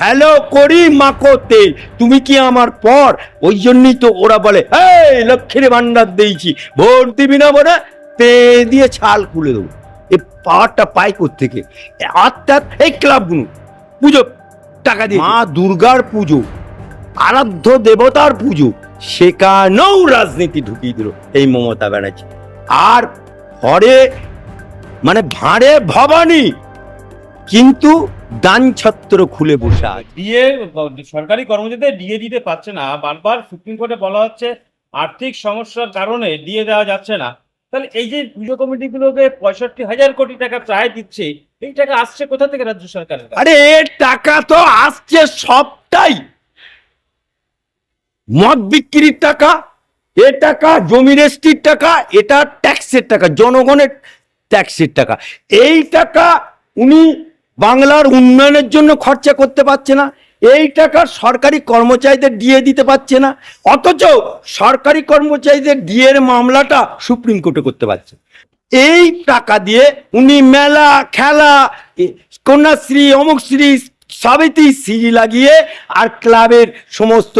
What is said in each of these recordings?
Hello করি মাকো তেল তুমি কি আমার পর? ওই জন্যই তো ওরা বলে এই লক্ষ্মীর ভান্ডার দিয়েছি, ভোট দিবি না বলে তে দিয়ে ছাল খুলে দেবো। এই পাওয়ারটা পাই থেকে অর্থাৎ এই ক্লাবগুলো, পুজো, টাকা দিয়ে। মা দুর্গার পুজো, আরাধ্য দেবতার পুজো, সেখানেও রাজনীতি ঢুকিয়ে দিল এই মমতা ব্যানার্জি। আর ঘরে মানে ভাঁড়ে ভবানী, কিন্তু দান ছত্র খুলে বসে আছে। ডিএ সরকারি কর্মচারীদের ডিএ দিতে পারছে না। বারবার সুপ্রিম কোর্টে বলা হচ্ছে আর্থিক সমস্যার কারণে ডিএ দেওয়া যাচ্ছে না। তাহলে এই যে পুজো কমিটিগুলোকে পঁয়ষট্টি হাজার কোটি টাকা প্রায় দিচ্ছে এই টাকা আসছে কোথা থেকে রাজ্য সরকারের আরে এর টাকা তো আসছে সবটাই। মদ বিক্রির টাকা এ টাকা জমি রেস্টির টাকা এটা ট্যাক্সের টাকা জনগণের ট্যাক্সের টাকা। এই টাকা উনি বাংলার উন্নয়নের জন্য খরচা করতে পারছে না, এই টাকা সরকারি কর্মচারীদের দিয়ে দিতে পারছে না, অথচ সরকারি কর্মচারীদের ডিএর মামলাটা সুপ্রিম কোর্টে করতে পারছে। এই টাকা দিয়ে উনি মেলা, খেলা কন্যাশ্রী কন্যাশ্রী অমুকশ্রী সবেতেই সিঁড়ি লাগিয়ে আর ক্লাবের সমস্ত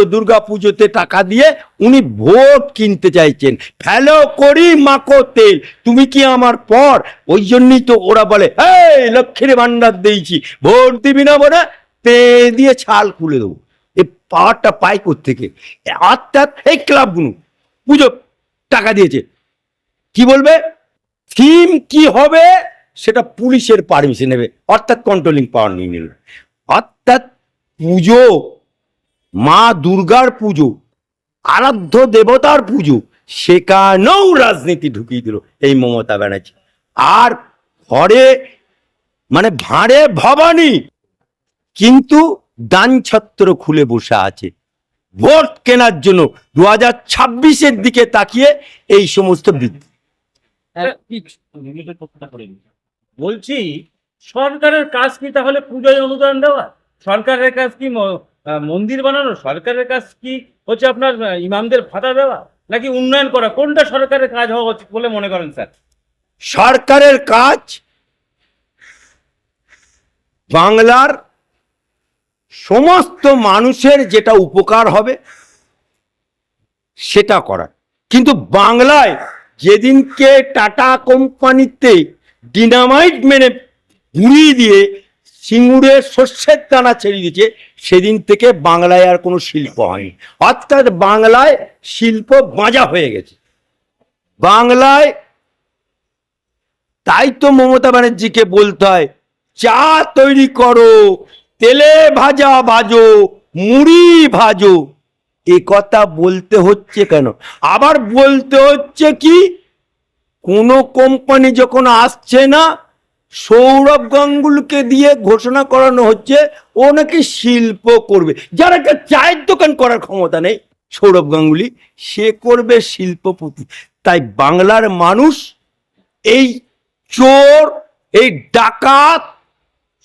পুজোতে টাকা দিয়ে উনি ভোট কিনতে চাইছেন। ফেলো করি মাকো তেল, তুমি কি আমার পর? ওই জন্যই তো ওরা বলে, এই, লক্ষ্মীর ভান্ডার দিয়েছি, ভোট দিবি না বলে তে দিয়ে ছাল খুলে দেবো। এই পাওয়ারটা পাই থেকে অর্থাৎ এই ক্লাবগুলো পুজো টাকা দিয়েছে। কি বলবে? থিম কি হবে সেটা পুলিশের পারমিশন নেবে, অর্থাৎ কন্ট্রোলিং পাওয়ার নিয়ে নিল। অর্থাৎ পুজো, মা দুর্গার পুজো, আরাধ্য দেবতার পুজো, সেখানেও রাজনীতি ঢুকিয়ে দিল এই মমতা ব্যানার্জি। আর ঘরে মানে ভাঁড়ে ভবানী, কিন্তু দান ছত্র খুলে বসে আছে। ভোট কেনার জন্য দু হাজার ছাব্বিশের দিকে তাকিয়ে এই সমস্ত বৃদ্ধি। বলছি সরকারের কাজ কি তাহলে পুজোয় অনুদান দেওয়া? সরকারের কাজ কি মন্দির বানানো? সরকারের কাজ কি হচ্ছে আপনার ইমামদের ভাতা দেওয়া? নাকি উন্নয়ন করা? কোনটা সরকারের কাজ হওয়া উচিত বলে মনে করেন স্যার? সরকারের কাজ বাংলার সমস্ত মানুষের যেটা উপকার হবে, সেটা করা কিন্তু বাংলায় যেদিনকে টাটা কোম্পানিতে ডিনামাইট মেনে ঘুরিয়ে দিয়ে সিঙ্গুরের শস্যের দানা ছেড়ে দিয়েছে, সেদিন থেকে বাংলায় আর কোনো শিল্প হয়নি। অর্থাৎ বাংলায় শিল্প বাঁজা হয়ে গেছে। বাংলায় তাই তো মমতা ব্যানার্জিকে বলতে হয়, চা তৈরি করো, তেলে ভাজা ভাজো, মুড়ি ভাজো। এ কথা বলতে হচ্ছে কেন? আবার বলতে হচ্ছে কি, কোনো কোম্পানি যখন আসছে না সৌরভ গাঙ্গুলকে দিয়ে ঘোষণা করানো হচ্ছে ও নাকি শিল্প করবে। যার একটা চায়ের দোকান করার ক্ষমতা নেই সৌরভ গাঙ্গুলি সে করবে শিল্পপতি। তাই বাংলার মানুষ এই চোর, এই ডাকাত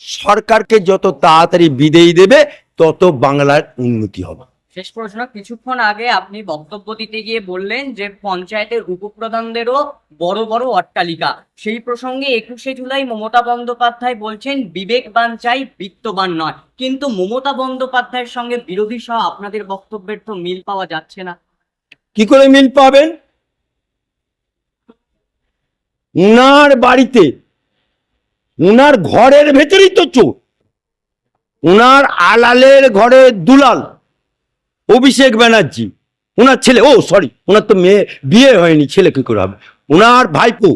সরকারকে যত তাড়াতাড়ি বিদেয় দেবে, তত বাংলার উন্নতি হবে। শেষ প্রশ্ন, কিছুক্ষণ আগে আপনি বক্তব্য দিতে গিয়ে বললেন যে পঞ্চায়েতের উপপ্রধানদেরও বড় বড় অট্টালিকা। সেই প্রসঙ্গে একুশে জুলাই মমতা বন্দ্যোপাধ্যায় বলছেন, বিবেকবান চাই, বিত্তবান নয়। কিন্তু মমতা বন্দ্যোপাধ্যায়ের সঙ্গে বিরোধী সহ আপনাদের বক্তব্যের তো মিল পাওয়া যাচ্ছে না। কি করে মিল পাবেন? উনার বাড়িতে, উনার ঘরের ভেতরেই তো চোর। উনার আলালের ঘরে দুলাল। অভিষেক ব্যানার্জি ওনার ছেলে, ও সরি ওনার তো মেয়ে, বিয়ে হয়নি, ছেলে কি করে হবে? ওনার ভাইপো,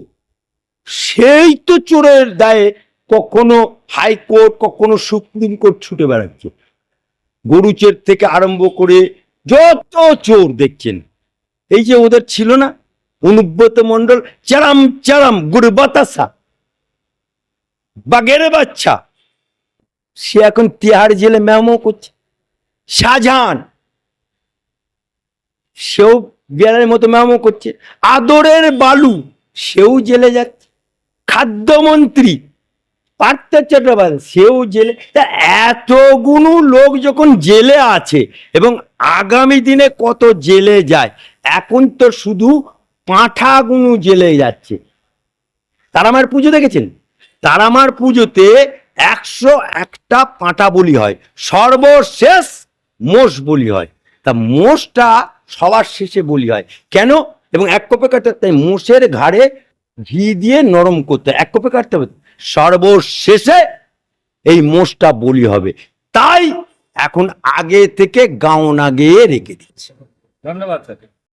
সেই তো চোরের দায়ে কখনো হাইকোর্ট কখনো সুপ্রিম কোর্ট ছুটে বেড়াচ্ছে। গরুচের থেকে আরম্ভ করে যত চোর দেখছেন, এই যে ওদের ছিল না, অনুব্রত মন্ডল চারাম চারাম, গুড় বাতাসা বাগের বাচ্চা, সে এখন তিহার জেলে ম্যামও করছে। শাহজাহান সেও বিড়ালের মতো ম্যামো করছে। আদরের বালু, সেও জেলে যাচ্ছে। খাদ্যমন্ত্রী পার্থ চট্টোপাধ্যায়, সেও জেলে তা এতগুলো লোক যখন জেলে আছে এবং আগামী দিনে কত জেলে যায়, এখন তো শুধু পাঁঠাগুলো জেলে যাচ্ছে। তারামার পুজো দেখেছেন? তারামার পুজোতে একশো একটা পাঁটা বলি হয়। সর্বশেষ মোষ বলি হয়। তা মোষটা সবার শেষে বলি হয়, কেন? এবং এক কপে কাটতে তাই মোষের ঘাড়ে ঘি দিয়ে নরম করতে। এক কপে কাটতে হবে। সর্বশেষে এই মোষটা বলি হবে। তাই এখন আগে থেকে গাউন আগে রেখে দিচ্ছে। ধন্যবাদ, স্যার।